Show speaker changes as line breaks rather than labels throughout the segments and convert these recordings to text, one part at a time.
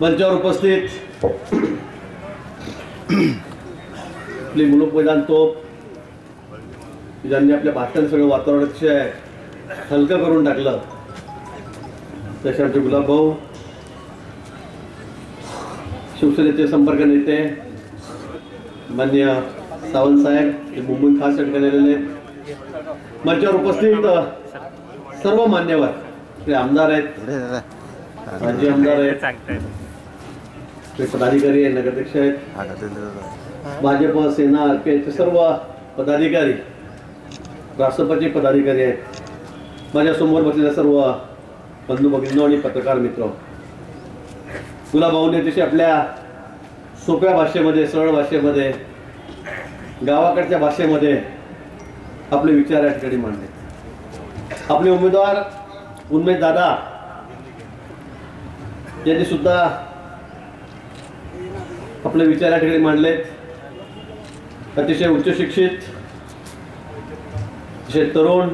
मंचावर उपस्थित. आपली मुलूक मैदान तोप ज्यांनी आपल्या भाषण सगळं वातावरण अतिशय हलकं करून टाकलं. तसे आमचे गुलाबभाऊ शिवसेनेचे संपर्क नेते मान्य सावंत साहेब हे मुंबईत खास या ठिकाणी आलेले आहेत. मंचावर उपस्थित सर्व मान्यवर ते आमदार आहेत माजी आमदार आहेत ते पदाधिकारी आहेत नगराध्यक्ष आहेत. भाजप सेना आर पी आयचे सर्व पदाधिकारी राष्ट्रपती पदाधिकारी आहेत. माझ्यासमोर बसलेल्या सर्व बंधू भगिनी आणि पत्रकार मित्र. गुलाबाहूने अतिशय आपल्या सोप्या भाषेमध्ये सरळ भाषेमध्ये गावाकडच्या भाषेमध्ये आपले विचार या ठिकाणी मांडले. आपले उमेदवार उन्मेष दादा यांनी सुद्धा आपले विचार या ठिकाणी मांडलेत अतिशय उच्च शिक्षित अतिशय तरुण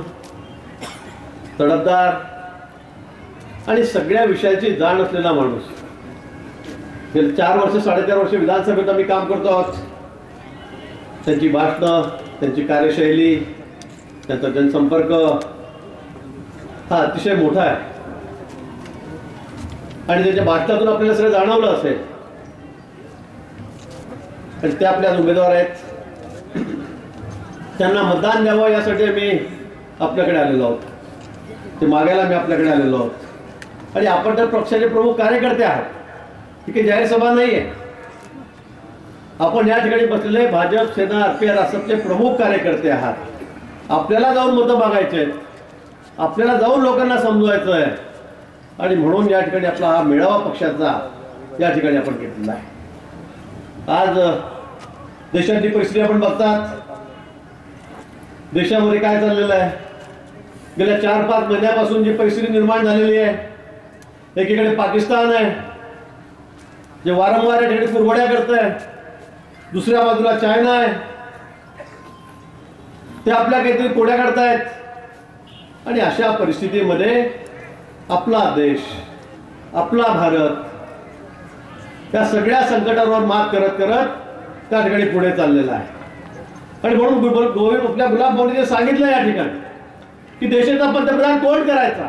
तडफदार आणि सगळ्या विषयाची जाण असलेला माणूस. गेले चार वर्ष साडेचार वर्ष विधानसभेत आम्ही काम करतो आहोत. त्यांची भाषणं त्यांची कार्यशैली त्यांचा जनसंपर्क हा अतिशय मोठा आहे. आणि त्याच्या भाषणातून आपल्याला सगळं जाणवलं असेल. आणि ते आपल्या उमेदवार आहेत. त्यांना मतदान द्यावं यासाठी आम्ही आपल्याकडे आलेलो आहोत. ते मागायला मी आपल्याकडे आलेलो आहोत. आणि आपण तर पक्षाचे प्रमुख कार्यकर्ते आहात. ही काही जाहीर सभा नाही आहे आपण या ठिकाणी बसलेले भाजप सेना आरपीआर राष्ट्राचे प्रमुख कार्यकर्ते आहात. आपल्याला जाऊन मतं मागायचे आपल्याला जाऊन लोकांना समजवायचं आहे आणि म्हणून या ठिकाणी आपला हा मेळावा पक्षाचा या ठिकाणी आपण घेतलेला आहे. आज देशाची परिस्थिती आपण बघतात. देशामध्ये काय चाललेलं आहे? गेल्या चार पाच महिन्यापासून जी परिस्थिती निर्माण झालेली आहे एकीकडे पाकिस्तान आहे जे वारंवार या ठिकाणी कुरवड्या करत आहे दुसऱ्या बाजूला चायना आहे. ते आपल्या काहीतरी कोड्या काढतायत. आणि अशा परिस्थितीमध्ये आपला देश आपला भारत त्या सगळ्या संकटावर मात करत करत त्या ठिकाणी पुढे चाललेला आहे. आणि म्हणून गोविंद आपल्या गुलाब भाऊने सांगितलं या ठिकाणी की देशाचा पंतप्रधान कोण करायचा?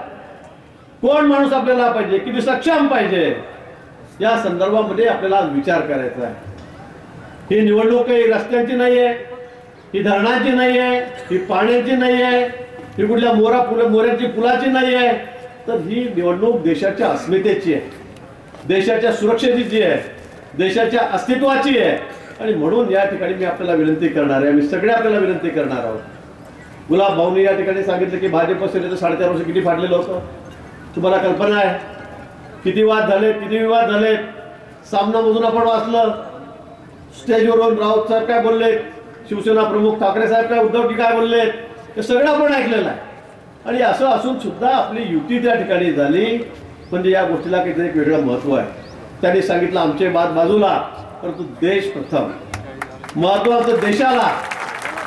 कोण माणूस आपल्याला पाहिजे? किती सक्षम पाहिजे? या संदर्भामध्ये आपल्याला विचार करायचा आहे. ही निवडणूक ही रस्त्यांची नाही आहे ही धरणाची नाही आहे ही पाण्याची नाही आहे ही कुठल्या मोरा फुल मोऱ्याची पुलाची नाही आहे तर ही निवडणूक देशाच्या अस्मितेची आहे. देशाच्या सुरक्षेची आहे देशाच्या अस्तित्वाची आहे. आणि म्हणून या ठिकाणी मी आपल्याला विनंती करणार आहे मी सगळे आपल्याला विनंती करणार आहोत. गुलाब भाऊने या ठिकाणी सांगितलं की भाजप सेनेचं साडेचार वर्ष किती फाडलेलं होतं? तुम्हाला कल्पना आहे? किती वाद झाले किती विवाद झाले? सामनामधून आपण वाचलं. स्टेजवरून राऊत साहेब काय बोलले? शिवसेना प्रमुख ठाकरे साहेब काय उद्धवजी काय बोलले? हे सगळं आपण ऐकलेलं आहे. आणि असं असून सुद्धा आपली युती त्या ठिकाणी झाली. म्हणजे या गोष्टीला काहीतरी एक वेगळं महत्त्व आहे. त्यांनी सांगितलं आमचे बाद बाजूला परंतु देश प्रथम. महत्त्व आमचं देशाला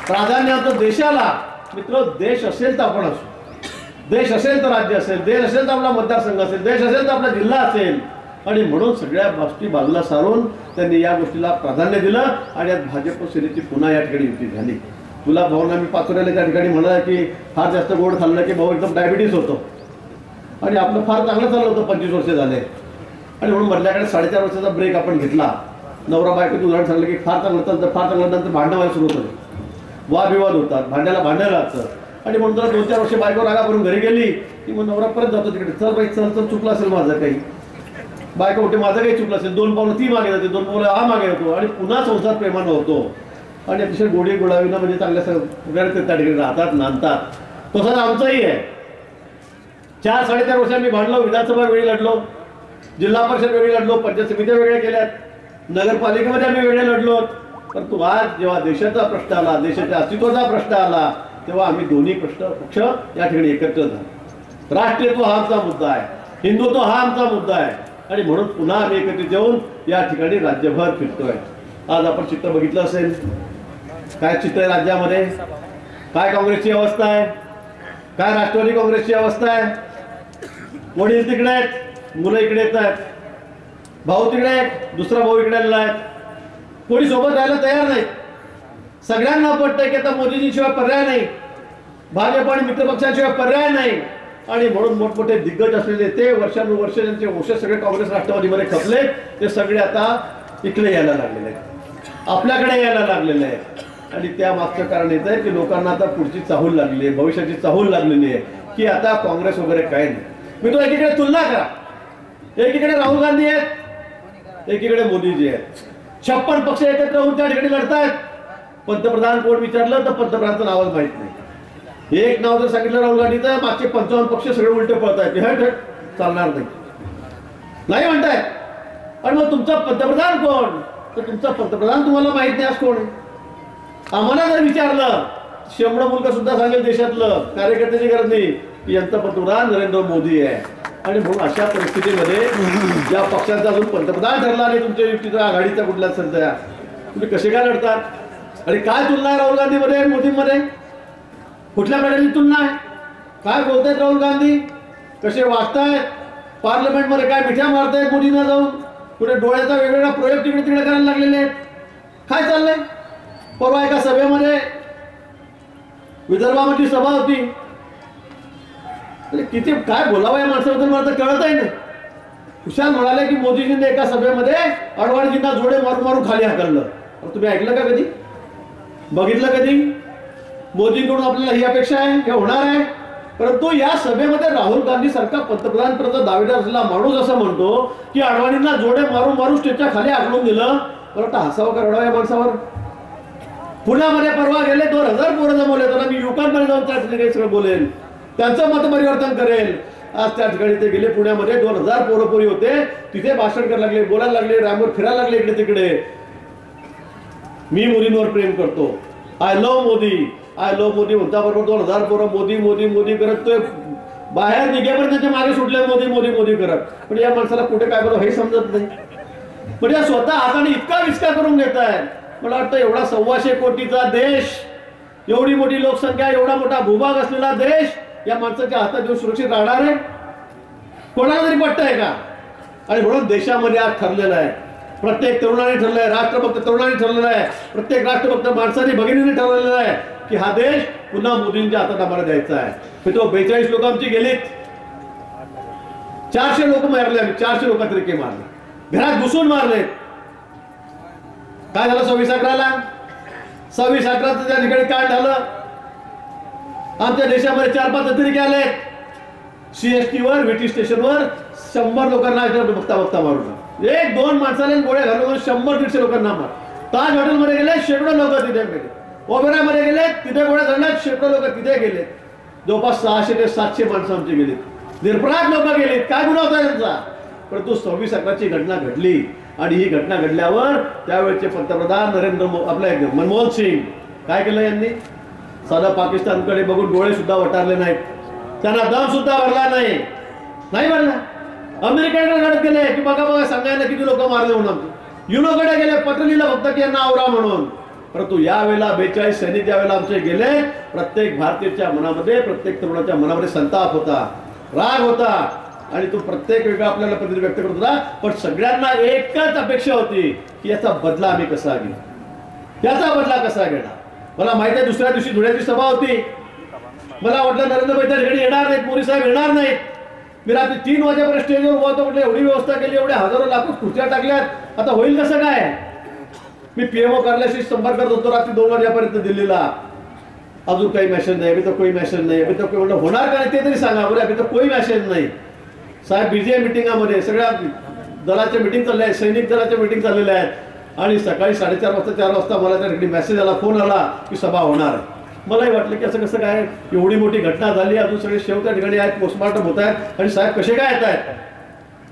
प्राधान्य आमचं देशाला मित्र देश असेल तर आपण असू. देश असेल तर राज्य असेल देश असेल तर आपला मतदारसंघ असेल देश असेल तर आपला जिल्हा असेल. आणि म्हणून सगळ्या गोष्टी बाजूला सारून त्यांनी या गोष्टीला प्राधान्य दिलं आणि आज भाजप सेनेची पुन्हा या ठिकाणी युती झाली. तुला भाऊना मी पाचोऱ्याला त्या ठिकाणी म्हणाला की फार जास्त गोड खाल्लं की भाऊ एकदम डायबिटीस होतो. आणि आपलं फार चांगलं चाललं होतं पंचवीस वर्ष झाले. आणि म्हणून मधल्याकडे साडेचार वर्षाचा ब्रेक आपण घेतला. नवरा बायकोचं उदाहरण सांगलं की फार चांगलं चालतं फार चांगलं नंतर भांडणं व्हायला सुरू होतं. वादविवाद होतात भांड्याला भांडण लागतं. आणि म्हणून तुला दोन चार वर्ष बायको रागा करून घरी गेली की मग नवरा परत जातो तिकडे. चल बाई चल चल चुकलं असेल माझं काही. बायको होते माझं काही चुकलं असेल. दोन पावलं ती मागे जाते दोन पावलं हा मागे होतो आणि पुन्हा संसार प्रेमानं होतो. आणि अतिशय गोडी गोडावीनं म्हणजे चांगल्या सगळ्या त्या ठिकाणी राहतात नांदतात. तसंच आमचंही आहे. चार साडेचार वर्षात मी भांडलो विधानसभा वेळी लढलो जिल्हा परिषद वेगळी लढलो पंचायत समित्या वेगळ्या केल्यात नगरपालिकेमध्ये आम्ही वेगळे लढलो. परंतु आज जेव्हा देशाचा प्रश्न आला देशाच्या अस्तित्वाचा प्रश्न आला तेव्हा आम्ही दोन्ही प्रश्न पक्ष या ठिकाणी एकत्र झालो. राष्ट्रीयत्व हा आमचा मुद्दा आहे हिंदुत्व हा आमचा मुद्दा आहे आणि म्हणून पुन्हा आम्ही एकत्रित येऊन या ठिकाणी राज्यभर फिरतोय. आज आपण चित्र बघितलं असेल. काय चित्र आहे राज्यामध्ये? काय काँग्रेसची अवस्था आहे? काय राष्ट्रवादी काँग्रेसची अवस्था आहे? वडील तिकडे आहेत मुलं इकडे येत आहेत. भाऊ तिकडे आहेत दुसरा भाऊ इकडे आलेला आहे. कोणी सोबत राहायला तयार नाही. सगळ्यांना पटतंय की आता मोदीजीशिवाय पर्याय नाही. भाजप आणि मित्रपक्षांशिवाय पर्याय नाही. आणि म्हणून मोठमोठे दिग्गज असलेले ते वर्षानुवर्ष त्यांचे वंश सगळे काँग्रेस राष्ट्रवादीमध्ये खपले ते सगळे आता इकडे यायला लागलेले आहेत. आपल्याकडे यायला लागलेले आहेत. आणि त्या मागचं कारण येत आहे की लोकांना आता पुढची चाहूल लागली आहे भविष्याची चाहूल लागलेली आहे की आता काँग्रेस वगैरे काय नाही. मी तो एकीकडे तुलना करा. एकीकडे राहुल गांधी आहेत एकीकडे मोदीजी आहेत. छप्पन पक्ष एकत्र होऊन त्या ठिकाणी लढतायत. पंतप्रधान कोण विचारलं तर पंतप्रधानचं नावच माहीत नाही. एक नाव जर सांगितलं राहुल गांधीचं मागचे पंचावन्न पक्ष सगळे उलटे पळतायत. हे ठेट चालणार नाही. नाही म्हणतायत आणि मग तुमचा पंतप्रधान कोण? तर तुमचा पंतप्रधान तुम्हाला माहीत नाही आज कोण आम्हाला जर विचारलं शंभर मुलगा सुद्धा सांगेल देशातलं कार्यकर्त्याची गरज नाही. की पंतप्रधान नरेंद्र मोदी आहे. आणि म्हणून अशा परिस्थितीमध्ये ज्या पक्षाचा अजून पंतप्रधान ठरला नाही तुमच्या युतीचा आघाडीचा कुठला सध्या तुम्ही कसे काय लढतात? आणि काय तुलना आहे राहुल गांधीमध्ये मोदींमध्ये? कुठल्या प्रकारची तुलना आहे? काय बोलतायत राहुल गांधी? कसे वागतायत? पार्लमेंटमध्ये काय मिठ्या मारतायत मोदींना जाऊन? कुठे डोळ्याचा वेगवेगळा प्रयोग तिकडे तिकडे करायला लागलेले आहेत? काय चाललंय? परवा एका सभेमध्ये विदर्भामध्ये सभा होती. म्हणजे किती काय बोलावं या माणसाबद्दल मला तर कळत आहे ना खुशाल म्हणाले की मोदीजींनी एका सभेमध्ये अडवाणीजींना जोडे मारून मारून खाली हाकललं. तुम्ही ऐकलं का कधी? बघितलं कधी? मोदींकडून आपल्याला ही अपेक्षा आहे हे होणार आहे. परंतु या सभेमध्ये राहुल गांधी सारखा पंतप्रधान दावेदार असलेला माणूस असं म्हणतो की अडवाणींना जोडे मारून मारून स्टेजच्या खाली आखलून दिलं. मला हसावं का रडावं या माणसावर. पुण्यामध्ये परवा गेले दोन हजार पोरं जमवले तर मी युकांमध्ये जाऊन त्याच बोलेन सगळं त्यांचं मत परिवर्तन करेल. आज त्या ठिकाणी ते गेले पुण्यामध्ये. दोन हजार पोरं पोरी होते. तिथे भाषण करायला लागले बोलायला लागले रामवर फिरायला लागले इकडे तिकडे. मी मुलींवर प्रेम करतो. I love Modi. I love Modi म्हणता बरोबर दोन हजार पोरं मोदी मोदी मोदी करत तो बाहेर निघेपर्यंत त्याच्यामागे सुटले मोदी मोदी मोदी करत. पण या माणसाला कुठे काय बरोबर हे समजत नाही. म्हणजे स्वतः हाताने इतका विस्कार करून घेत आहे मला वाटतं एवढा सव्वाशे कोटीचा देश एवढी मोठी लोकसंख्या एवढा मोठा भूभाग असलेला देश या माणसाच्या हातात जो सुरक्षित राहणार आहे? कोणाला तरी पटतंय का? आणि म्हणून देशामध्ये आज ठरलेलं आहे. प्रत्येक तरुणाने ठरलं आहे राष्ट्रभक्त तरुणाने ठरलेलं आहे प्रत्येक राष्ट्रभक्त माणसाने भगिनीने ठरलेलं आहे की हा देश पुन्हा मोदींच्या हातात आम्हाला द्यायचा आहे. तो बेचाळीस लोक आमची गेलीत. चारशे लोक मारले आम्ही चारशे लोक तरीके मारले. घरात घुसून मारले. काय झालं सव्वीस अकराला? सव्वीस अकराचं त्या ठिकाणी काय झालं? आमच्या देशामध्ये चार पाच अतिरेकी आले? सीएसटी वर व्हीटी स्टेशनवर शंभर लोकांना बघता बघता मारून एक दोन माणसाने गोळ्या घालून शंभर दीडशे लोकांना मार. ताज हॉटेलमध्ये गेले शेकडो लोक तिथे गेले. ओबेरामध्ये गेले तिथे गोळ्या झाल्या शेकडो लोक तिथे गेले. जवळपास सहाशे ते सातशे माणसं आमची गेली निर्पराध लोक गेले काय गुन्हा होता त्यांचा? परंतु सव्वीस अकराची घटना घडली. आणि ही घटना घडल्यावर त्यावेळेचे पंतप्रधान नरेंद्र मो आपले मनमोहन सिंग. काय केलं यांनी? साधा पाकिस्तानकडे बघून डोळे सुद्धा वटारले नाहीत. त्यांना दम सुद्धा भरला नाही. नाही भरला. अमेरिकेकडे लढत गेले. की बघा बघा सांगायला किती लोक मारले म्हणून युनोकडे गेले पत्र लिहिलं फक्त की यांना आवरा म्हणून. परंतु यावेळेला बेचाळीस सैनिक ज्यावेळेला आमचे गेले प्रत्येक भारतीयच्या मनामध्ये प्रत्येक तरुणाच्या मनामध्ये संताप होता. राग होता. आणि तो प्रत्येक वेगळा आपल्याला पद्धती व्यक्त करत होता. पण सगळ्यांना एकच अपेक्षा होती की याचा बदला आम्ही कसा घेऊ? याचा बदला कसा घेणार? मला माहीत आहे दुसऱ्या दिवशी धुळ्याची सभा होती. मला वाटलं नरेंद्र भाई त्या ठिकाणी येणार नाहीत मोदी साहेब येणार नाहीत. मी रात्री तीन वाजेपर्यंत स्टेजवर उभा होतो म्हटलं एवढी व्यवस्था केली एवढ्या हजारो लाखो खुर्च्या टाकल्यात. आता होईल कसं काय? मी पीएमओ कार्यालयाशी संपर्क करत होतो रात्री दोन वाजेपर्यंत दिल्लीला. अजून काही मेसेज नाही अभी तर कोई मेसेज नाही अभी तर कोई म्हणलं होणार का नाही ते तरी सांगा बरं अभी तर कोई मेसेज नाही. साहेब बिझी आहे मिटिंगामध्ये सगळ्या दलाच्या मिटिंग चालल्या आहेत सैनिक दलाच्या मिटिंग चाललेल्या आहेत. आणि सकाळी साडेचार वाजता चार वाजता मला त्या ठिकाणी मेसेज आला फोन आला की सभा होणार आहे. मलाही वाटलं की असं कसं काय एवढी मोठी घटना झाली अजून सगळे शेव त्या ठिकाणी आहेत पोस्टमार्टम होत आहेत आणि साहेब कसे काय येत आहेत?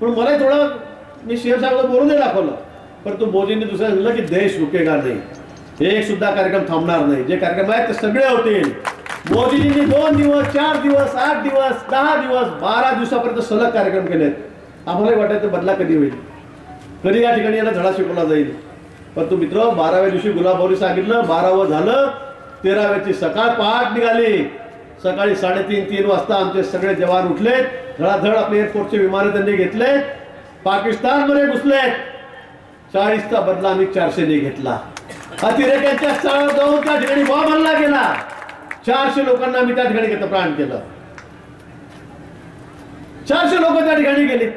पण मलाही थोडं मी शेव साहेबला बोलून दाखवलं. परंतु मोदींनी दुसऱ्या दिलं की देश रुकेगा नाही. एक सुद्धा कार्यक्रम थांबणार नाही. जे कार्यक्रम आहेत ते सगळे होतील. मोदीजींनी दोन दिवस चार दिवस आठ दिवस दहा दिवस बारा दिवसापर्यंत सलग कार्यक्रम केले आहेत आम्हालाही वाटायचं बदला कधी होईल? कधी या ठिकाणी याला धडा शिकवला जाईल? परंतु मित्र बाराव्या दिवशी गुलाबभाऊनी सांगितलं बारावं झालं तेराव्याची सकाळ पहाट निघाली. सकाळी साडेतीन तीन वाजता आमचे सगळे जवान उठले. धडाधड आपले एअरपोर्टचे विमानं त्यांनी घेतले. पाकिस्तानमध्ये घुसले. चाळीसचा बदला आम्ही चारशेने घेतला. अतिरेक्यांच्या स्थळावर जाऊन त्या ठिकाणी बॉम्ब हल्ला गेला चारशे लोकांना आम्ही त्या ठिकाणी घेतलं प्राण केलं. चारशे लोक त्या ठिकाणी गेले.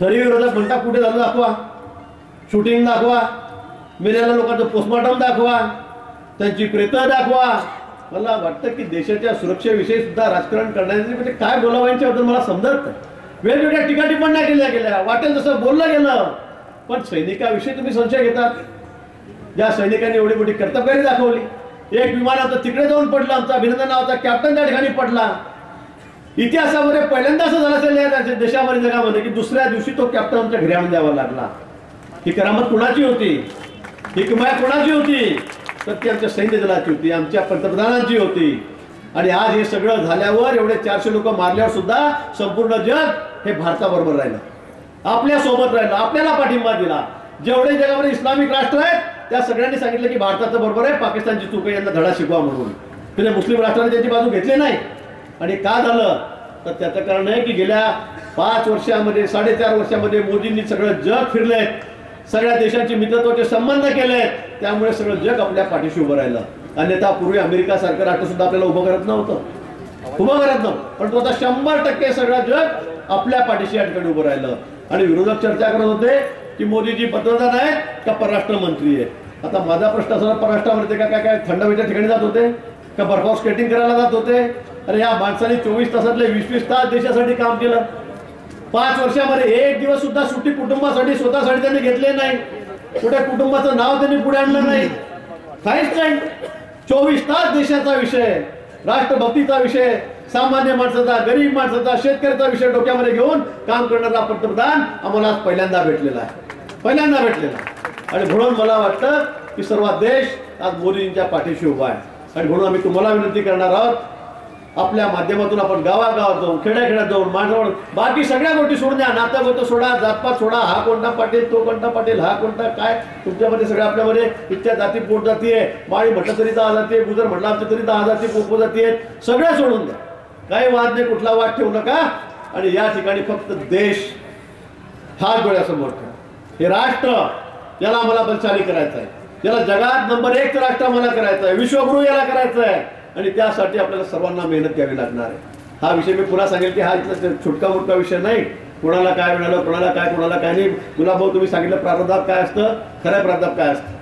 तरी विरोधात म्हणता कुठे झालं दाखवा. शूटिंग दाखवा. मेलेल्या लोकांचं पोस्टमॉर्टम दाखवा. त्यांची प्रेत दाखवा. मला वाटतं की देशाच्या सुरक्षेविषयी सुद्धा राजकारण करण्याचे म्हणजे काय बोलावं यांच्याबद्दल मला समजत नाही. वेगवेगळ्या पण टिप्पण्या केल्या गेल्या. वाटेल तसं बोललं गेलं. पण सैनिकाविषयी तुम्ही संशय घेतात. ज्या सैनिकांनी एवढी मोठी कर्तबगारी दाखवली. एक विमान आता तिकडे जाऊन पडलं. आमचा अभिनंदन नावाचा कॅप्टन त्या ठिकाणी पडला. इतिहासामध्ये पहिल्यांदा असं झालं असेल या देशामध्ये जगामध्ये की दुसऱ्या दिवशी तो कॅप्टन आमच्या घरी आणून द्यावा लागला. ही करामत कुणाची होती? ही किमाया कुणाची होती? तर ती आमच्या सैन्य दलाची होती आमच्या पंतप्रधानांची होती. आणि आज हे सगळं झाल्यावर एवढे चारशे लोक मारल्यावर सुद्धा संपूर्ण जग हे भारताबरोबर राहिलं. आपल्यासोबत राहिलं आपल्याला पाठिंबा दिला. जेवढे जगामध्ये इस्लामिक राष्ट्र आहेत त्या सगळ्यांनी सांगितलं की भारताचं बरोबर आहे पाकिस्तानची चूक यांना धडा शिकवा म्हणून. तिने मुस्लिम राष्ट्राने त्याची बाजू घेतली नाही. आणि का झालं? तर त्याचं कारण आहे की गेल्या पाच वर्षामध्ये साडेचार वर्षामध्ये मोदींनी सगळं जग फिरलंय. सगळ्या देशांची मित्रत्वाचे संबंध केले त्यामुळे सगळं जग आपल्या पाठीशी उभं राहिलं. अन्यथा पूर्वी अमेरिका सारखं राष्ट्र सुद्धा आपल्याला उभं करत नव्हतं. उभं करत नव्हतं. पण तो आता शंभर टक्के सगळं जग आपल्या पाठीशी या ठिकाणी उभं राहिलं. आणि विरोधक चर्चा करत होते की मोदीजी पंतप्रधान आहेत का परराष्ट्र मंत्री आहे आता माझा प्रश्न असला परराष्ट्रामध्ये का काय काय थंड हवेच्या ठिकाणी जात होते? का बर्फावर स्केटिंग करायला जात होते? अरे या माणसाने चोवीस तासातले वीस वीस तास देशासाठी काम केलं. पाच वर्षामध्ये एक दिवस सुद्धा सुट्टी कुटुंबासाठी स्वतःसाठी त्यांनी घेतले नाही. कुठे कुटुंबाचं नाव त्यांनी पुढे आणलं नाही. काहीच नाही चोवीस तास देशाचा विषय राष्ट्रभक्तीचा विषय सामान्य माणसाचा गरीब माणसाचा शेतकऱ्याचा विषय डोक्यामध्ये घेऊन काम करणारा पंतप्रधान आम्हाला आज पहिल्यांदा भेटलेला आहे. पहिल्यांदा भेटलेला आहे. आणि म्हणून मला वाटतं की सर्व देश आज मोदींच्या पाठीशी उभा आहे. आणि म्हणून आम्ही तुम्हाला विनंती करणार आहोत आपल्या माध्यमातून आपण गावागावात जाऊन खेड्याखेड्यात जाऊन माणसावर बाकी सगळ्या गोष्टी सोडून द्या. नातं गोत सोडा जातपात सोडा. हा कोणता पाटील तो कोणता पाटील हा कोणता काय? तुमच्यामध्ये सगळ्या आपल्यामध्ये इतक्या जाती पोट जाती आहे माळी म्हटलं तरी दहा जाती आहे गुजर म्हटलं आमच्या तरी दहा जाती पोपो जाती आहेत सगळ्या सोडून द्या. काही वाद नाही कुठला वाद ठेवू नका. आणि या ठिकाणी फक्त देश हा डोळ्यासमोर ठेवा. हे राष्ट्र याला आम्हाला बलशाली करायचं आहे याला जगात नंबर एक राष्ट्र आम्हाला करायचं आहे विश्वगुरु याला करायचं आहे आणि त्यासाठी आपल्याला सर्वांना मेहनत घ्यावी लागणार आहे. हा विषय मी पुन्हा सांगेल की हा इथला छुटका मुटका विषय नाही. कोणाला काय मिळालं कोणाला काय कोणाला काय नाही. गुलाभाऊ तुम्ही सांगितलं प्रारंभात काय असतं? खऱ्या प्रारंभात काय असतं?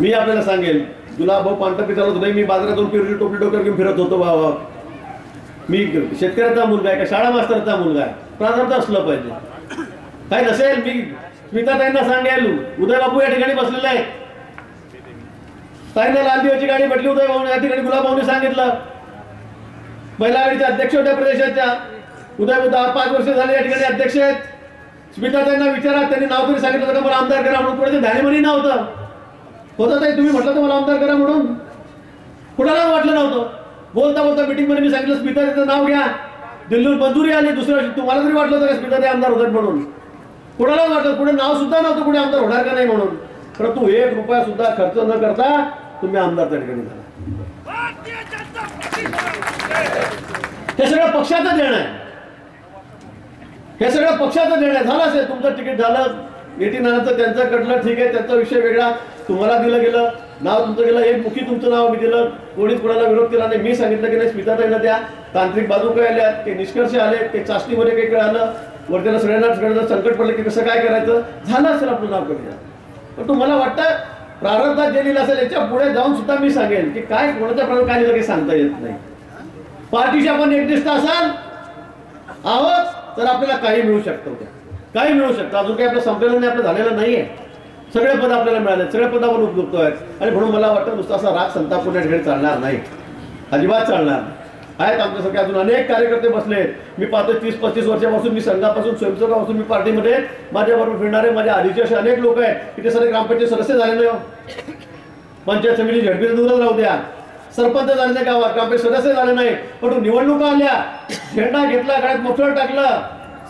मी आपल्याला सांगेल गुलाबभाऊ पांढरपी चालत नाही मी बाजारातून पिरली टोपली डोक्यावर घेऊन फिरत होतो भावा. मी शेतकऱ्याचा मुलगा आहे का? शाळा मास्तरचा मुलगा आहे. प्रारंभ असलं पाहिजे. काय नसेल मी स्मिता ताईंना सांगेल उदय बापू या ठिकाणी बसलेले आहेत ताईंना लाल गाडी भेटली उदय भाऊ या ठिकाणी गुलाबभाऊने सांगितलं. महिला अध्यक्ष होत्या प्रदेशाच्या. उदय दहा पाच वर्ष झाले या ठिकाणी अध्यक्ष आहेत. स्मिता त्यांना विचारा त्यांनी नाव तरी सांगितलं होतं मला आमदार करा म्हणून. कुणाचं धानेमणी नव्हतं. होतं ताई तुम्ही म्हटलं तर मला आमदार करा म्हणून? कुणाला वाटलं नव्हतं? बोलता बोलता मीटिंगमध्ये मी सांगितलं स्मिता त्याचं नाव घ्या. दिल्लीहून मंजुरी आली दुसऱ्या वर्षी तुम्हाला तरी वाटलं होतं स्मिता ते आमदार होतात म्हणून? कुणाला वाटलं? कुठे नाव सुद्धा नव्हतं कुठे आमदार होणार का नाही म्हणून. परंतु एक रुपया सुद्धा खर्च न करता तुम्ही आमदार त्या ठिकाणी झाला. हे सगळं पक्षाचं देणं आहे. हे सगळं पक्षाचं देणं आहे. झालं असेल तुमचं तिकीट झालं. एटी नानाचं त्यांचं कटलं ठीक आहे त्यांचा विषय वेगळा. तुम्हाला दिलं गेलं नाव तुमचं गेलं एक मुखी तुमचं नाव मी दिलं. कोणीच कोणाला विरोध केला नाही. मी सांगितलं की नाही स्मिताताईंना द्या. तांत्रिक बाजू काय आल्या ते निष्कर्ष आले ते चाचणीमध्ये काही कळालं वरतीला सगळ्यांना सगळ्यांना संकट पडलं की कसं काय करायचं? झालं असेल आपलं नाव करूया पण तुम्हाला वाटतं प्रारंभात जे लिहिलं असेल याच्यापुढे जाऊन सुद्धा मी सांगेल की काय कोणाच्या प्रारंभ काय लिहिलं काही सांगता येत नाही. पार्टीशी आपण एकनिष्ठ असाल आहोत तर आपल्याला काही मिळू शकतं उद्या. काही मिळू शकतं. अजून काही आपलं संपलेलं नाही आपलं झालेलं नाहीये. सगळे पद आपल्याला मिळाले सगळे पद आपण उपयुक्त आहेत. आणि म्हणून मला वाटतं नुसता असा राग संताप या ठिकाणी चालणार नाही. अजिबात चालणार नाही. आहेत आमच्यासारखे अजून अनेक कार्यकर्ते बसले मी पाहतो तीस पस्तीस वर्षापासून मी संघापासून स्वयंसेवकापासून मी पार्टीमध्ये माझ्याबरोबर फिरणारे माझ्या आधीचे असे अनेक लोक आहेत. की ते सगळे ग्रामपंचायत सदस्य झाले नाही पंचायत समिती झडपीला दूरच राहू द्या. सरपंच झाले नाही गावात ग्रामपंचायत सदस्य झाले नाही. पण निवडणुका आल्या. झेंडा घेतला गळ्यात मोठं टाकलं.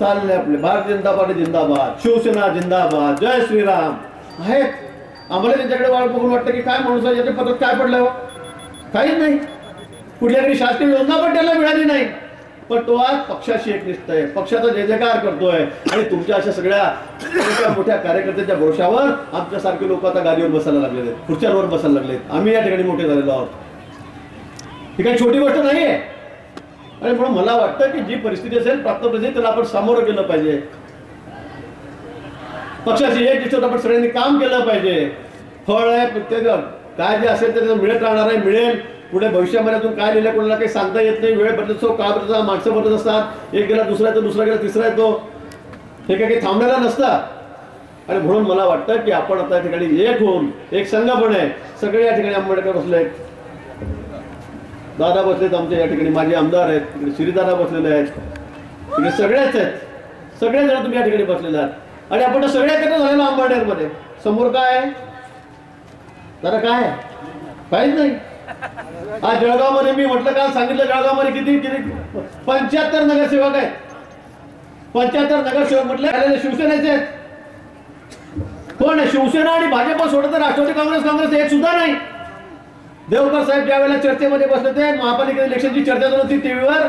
चालले आपले. भारतीय जनता पार्टी जिंदाबाद. शिवसेना जिंदाबाद. जय श्रीराम. आहेत. आम्हाला त्यांच्याकडे वाट बघून वाटतं की काय माणूस याच्या पत्रात काय पडलं? काहीच नाही. कुठल्या तरी शासकीय योजना पण त्याला मिळाली नाही. पण तो आज पक्षाशी एकनिष्ठ आहे. पक्षाचा जय जयकार करतोय. आणि तुमच्या अशा सगळ्या मोठ्या मोठ्या कार्यकर्त्यांच्या भरोशावर आमच्यासारखे लोक आता गाडीवर बसायला लागलेले आहेत खुर्च्यांवर बसायला लागलेत. आम्ही या ठिकाणी मोठे झालेलो आहोत. ही काही छोटी गोष्ट नाहीये. आणि म्हणून मला वाटतं की जी परिस्थिती असेल प्राप्त परिस्थिती त्याला आपण सामोरं गेलं पाहिजे. पक्षाची एक दिसत आपण सगळ्यांनी काम केलं पाहिजे. फळ आहे प्रत्येक काय जे असेल ते मिळत राहणार आहे मिळेल. पुढे भविष्यामध्ये अजून काय लिहिलं कोणाला काही सांगता येत नाही. वेळ बदलत असतो काळ बदलत माणसं बदलत असतात. एक गेला दुसरा येतो दुसरा गेला तिसरा येतो. हे काही काही थांबलेला नसतात आणि म्हणून मला वाटतं की आपण आता या ठिकाणी एक होऊन एक संघ पण आहे. सगळे या ठिकाणी आंबेडकर बसले दादा बसलेत आमच्या या ठिकाणी. माझे आमदार आहेत. तिकडे श्रीदादा बसलेले आहेत. तिकडे सगळेच आहेत. सगळे जण तुम्ही या ठिकाणी बसलेले आहात. आणि आपण तर सगळे एकत्र झालेलो आंबाडेरमध्ये समोर काय आहे? काय आहे? काहीच नाही. आज जळगावमध्ये मी म्हटलं काल सांगितलं जळगावमध्ये किती किती पंच्याहत्तर नगरसेवक आहेत. पंच्याहत्तर नगरसेवक म्हटले शिवसेनेचे कोण शिवसेना आणि भाजप सोडत तर राष्ट्रवादी काँग्रेस काँग्रेस एक सुद्धा नाही. देवकर साहेब ज्या वेळेला चर्चेमध्ये बसले ते महापालिका इलेक्शनची चर्चा चालू होती टीव्हीवर.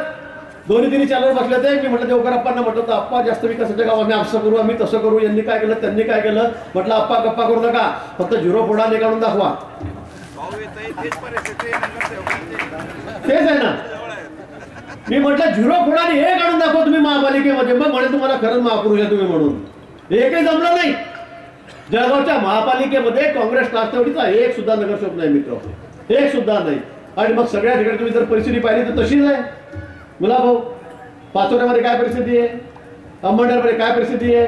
दोन्ही तिन्ही चॅनलवर बसले ते. मी म्हटलं देवकर अप्पांना म्हटलं होतं अप्पा जास्त विकासाच्या गाव आम्ही असं करू आम्ही तसं करू. यांनी काय केलं? त्यांनी काय केलं? म्हटलं अप्पा गप्पा करू नका. फक्त झिरो फोडा काढून दाखवा.
तेच
आहे ना. मी म्हटलं झिरो फोडाने हे काढून दाखव तुम्ही महापालिकेमध्ये. मग म्हणे तुम्हाला खरंच महापुरुष आहे तुम्ही म्हणून. एकही जमलं नाही. जळगावच्या महापालिकेमध्ये काँग्रेस राष्ट्रवादीचा एक सुद्धा नगरसेवक नाही मित्र. एक सुद्धा नाही. आणि मग सगळ्या ठिकाणी तुम्ही जर परिस्थिती पाहिली तर तशीच आहे. मुला भाऊ पाचोऱ्यामध्ये काय परिस्थिती आहे? अंबरनाथमध्ये काय परिस्थिती आहे?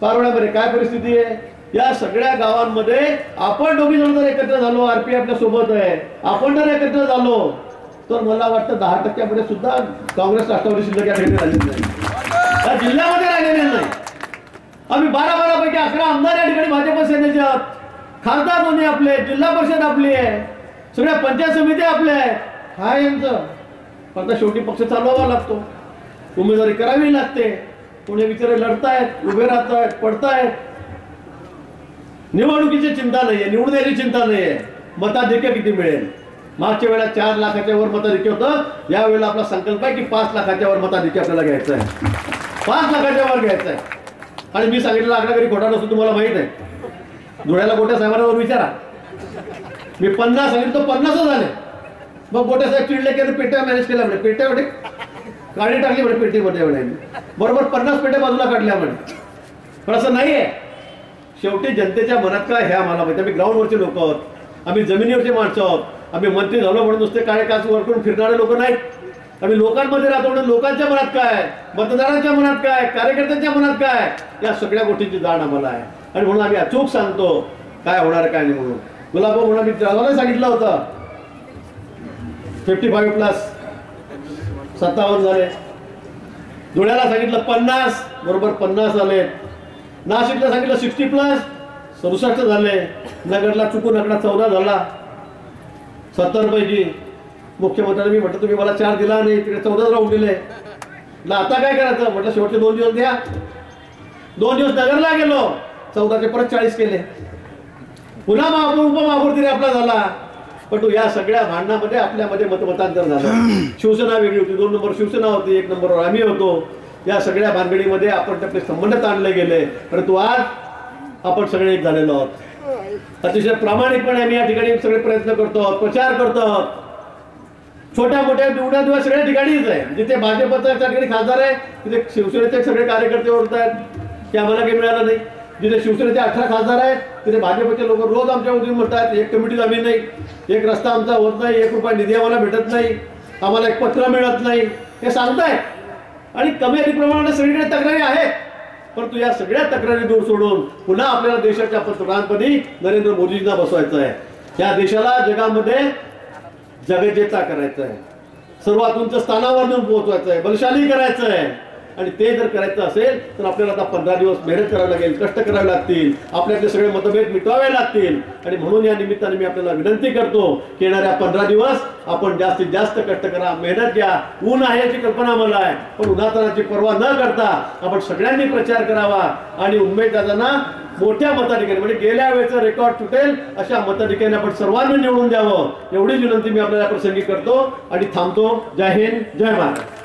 पारोळ्यामध्ये काय परिस्थिती आहे? या सगळ्या गावांमध्ये आपण दोघी जण जर एकत्र झालो आरपी आपल्यासोबत आहे. आपण जर एकत्र झालो तर मला वाटतं दहा टक्क्यामध्ये सुद्धा काँग्रेस राष्ट्रवादी शिल्लक या ठिकाणी राहिली नाही. या जिल्ह्यामध्ये राहिलेले नाही. आम्ही बारा बारा पैकी अकरा आमदार या ठिकाणी भाजप सेनेचे आहोत. खासदार दोन्ही आपले? जिल्हा परिषद आपली आहे. सगळ्या पंचायत समिती आपल्या आहेत काय यांचं? पण आता शेवटी पक्ष चालवावा लागतो. उमेदवारी करावी लागते. कोणी बिचारे लढतायत उभे राहतायत पडतायत. निवडणुकीची चिंता नाहीये निवडून निवडण्याची चिंता नाहीये. मताधिक्य किती मिळेल? मागच्या वेळेला चार लाखाच्या वर मताधिक्य होतं यावेळेला आपला संकल्प आहे की पाच लाखाच्या वर मताधिक्य आपल्याला घ्यायचं आहे पाच लाखाच्या वर घ्यायचं आहे आणि मी सांगितलेला आकडा घरी खोटा नसतो तुम्हाला माहीत आहे. धुळ्याला गोट्या साहेबांवर विचारा. मी पन्नास सांगितलं तो पन्नासच झाले. मग गोट्या साहेब चिडले की पेट्या मॅनेज केल्या म्हणे. पेट्या म्हणे? काढी टाकली म्हणे पेटीमध्ये म्हणे. बरोबर पन्नास पेट्या बाजूला काढल्या म्हणे. पण असं नाहीये. शेवटी जनतेच्या मनात काय हे आम्हाला माहिती आम्ही ग्राउंडवरचे लोक आहोत. आम्ही जमिनीवरचे माणसं आहोत. आम्ही मंत्री झालो म्हणून नुसते काय काच वर करून फिरणारे लोक नाहीत. आम्ही लोकांमध्ये राहतो म्हणून लोकांच्या मनात काय मतदारांच्या मनात काय कार्यकर्त्यांच्या मनात काय या सगळ्या गोष्टींची जाण आम्हाला आहे. आणि म्हणून आम्ही अचूक सांगतो काय होणार काय नाही म्हणून. गुलाबो म्हणून मी जळगावला सांगितलं होतं. फिफ्टी फाईव्ह प्लस सत्तावन्न झाले. धुळ्याला सांगितलं पन्नास बरोबर पन्नास झाले. नाशिकला सांगितलं सिक्स्टी प्लस सदुसष्ट झाले. नगरला चुकून आकडा चौदा झाला. सत्तर पैकी. मुख्यमंत्र्यांनी मी म्हटलं तुम्ही मला चार दिला नाही तिकडे चौदाच राहून दिले ना आता काय करायचं? म्हटलं शेवटचे दोन दिवस द्या. दोन दिवस नगरला गेलो. चौदाचे परत चाळीस केले. पुन्हा महापूर उपमहापूर तरी आपला झाला. पण या सगळ्या भांडणामध्ये आपल्यामध्ये मतमतांतर झालं. शिवसेना वेगळी होती. दोन नंबर शिवसेना होती एक नंबरवर आम्ही होतो. या सगळ्या भानगडीमध्ये आपण आपले संबंध ताणले गेले. परंतु आज आपण सगळे एक झालेलो आहोत. अतिशय प्रामाणिकपणे आम्ही या ठिकाणी सगळे प्रयत्न करतो आहोत प्रचार करतो आहोत. छोट्या मोठ्या निवडा दिवस सगळ्या ठिकाणीच आहे. जिथे भाजपचा त्या ठिकाणी खासदार आहे तिथे शिवसेनेचे सगळे कार्यकर्ते ओळखत आहेत. की आम्हाला काही मिळालं नाही. जिथे शिवसेनेचे अठरा खासदार आहेत तिथे भाजपचे लोक रोज आमच्या उद्योग म्हणतात एक कमिटी आम्ही नाही. एक रस्ता आमचा होत नाही. एक रुपया निधी आम्हाला भेटत नाही. आम्हाला एक पत्र मिळत नाही. हे सांगतायत. आणि कमी अधिक प्रमाणात सगळीकडे तक्रारी आहेत. परंतु या सगळ्या तक्रारी दूर सोडून पुन्हा आपल्याला देशाच्या पंतप्रधानपदी नरेंद्र मोदींना बसवायचं आहे. या देशाला जगामध्ये जगजेता करायचं आहे. सर्वात उंच स्थानावर नेऊन पोहोचवायचं आहे. बलशाली करायचं आहे. आणि ते जर करायचं असेल तर आपल्याला आता पंधरा दिवस मेहनत करावी लागेल कष्ट करावे लागतील आपल्यातले सगळे मतभेद मिटवावे लागतील. आणि म्हणून या निमित्ताने मी आपल्याला विनंती करतो की येणाऱ्या पंधरा दिवस आपण जास्तीत जास्त कष्ट करा मेहनत घ्या. ऊन आहे याची कल्पना मला आहे पण उन्हातानाची पर्वा न करता आपण सगळ्यांनी प्रचार करावा. आणि उमेदवारांना मोठ्या मताधिकारी म्हणजे गेल्या वेळेचं रेकॉर्ड तुटेल अशा मताधिकाने आपण सर्वांनी निवडून द्यावं. एवढीच विनंती मी आपल्याला प्रसंगी करतो. आणि थांबतो. जय हिंद जय महाराज